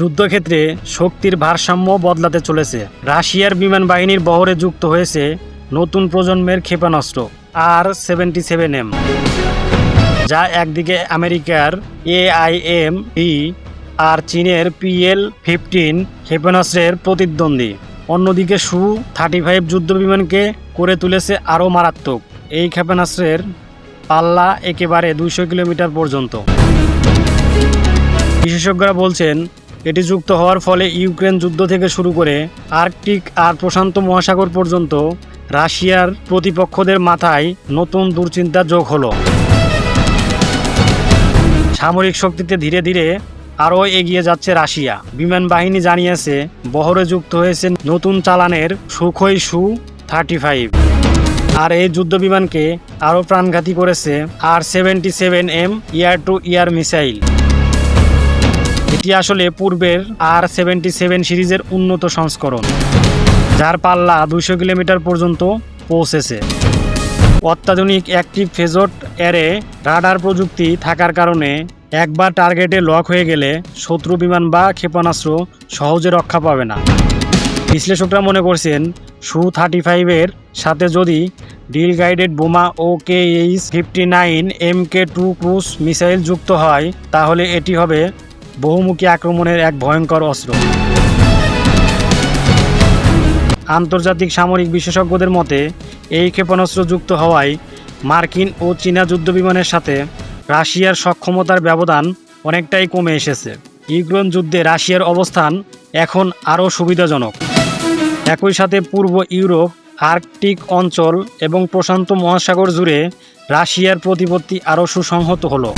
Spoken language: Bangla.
যুদ্ধক্ষেত্রে শক্তির ভারসাম্য বদলাতে চলেছে। রাশিয়ার বিমান বাহিনীর বহরে যুক্ত হয়েছে নতুন প্রজন্মের ক্ষেপণাস্ত্র আর সেভেন্টি সেভেন এম, যা একদিকে আমেরিকার এআইএম ই আর চীনের পিএল ফিফটিন ক্ষেপণাস্ত্রের প্রতিদ্বন্দ্বী। অন্যদিকে সু থার্টি ফাইভ যুদ্ধ বিমানকে করে তুলেছে আরও মারাত্মক। এই ক্ষেপণাস্ত্রের পাল্লা একেবারে দুইশো কিলোমিটার পর্যন্ত। বিশেষজ্ঞরা বলছেন এটি যুক্ত হওয়ার ফলে ইউক্রেন যুদ্ধ থেকে শুরু করে আর্কটিক আর প্রশান্ত মহাসাগর পর্যন্ত রাশিয়ার প্রতিপক্ষদের মাথায় নতুন দুশ্চিন্তা যোগ হলো। সামরিক শক্তিতে ধীরে ধীরে আরও এগিয়ে যাচ্ছে রাশিয়া। বিমান বাহিনী জানিয়েছে, বহরে যুক্ত হয়েছে নতুন চালানের সুখই সু থার্টি ফাইভ। আর এই যুদ্ধ বিমানকে আরও প্রাণঘাতী করেছে আর seventy seven M air to air missile. এটি আসলে পূর্বের আর সেভেন্টি সেভেন সিরিজের উন্নত সংস্করণ, যার পাল্লা দুশো কিলোমিটার পর্যন্ত পৌঁছেছে। অত্যাধুনিক অ্যাক্টিভ ফেজট এরে রাডার প্রযুক্তি থাকার কারণে একবার টার্গেটে লক হয়ে গেলে শত্রু বিমান বা ক্ষেপণাস্ত্র সহজে রক্ষা পাবে না। বিশ্লেষকরা মনে করছেন, সু থার্টি ফাইভের সাথে যদি ডিল গাইডেড বোমা ও K H fifty nine M K two cruise missile যুক্ত হয়, তাহলে এটি হবে বহুমুখী আক্রমণের এক ভয়ঙ্কর অস্ত্র। আন্তর্জাতিক সামরিক বিশেষজ্ঞদের মতে, এই ক্ষেপণাস্ত্র যুক্ত হওয়ায় মার্কিন ও চীনা যুদ্ধবিমানের সাথে রাশিয়ার সক্ষমতার ব্যবধান অনেকটাই কমে এসেছে। ইউক্রেন যুদ্ধে রাশিয়ার অবস্থান এখন আরও সুবিধাজনক। একই সাথে পূর্ব ইউরোপ, আর্কটিক অঞ্চল এবং প্রশান্ত মহাসাগর জুড়ে রাশিয়ার প্রতিপত্তি আরও সুসংহত হলো।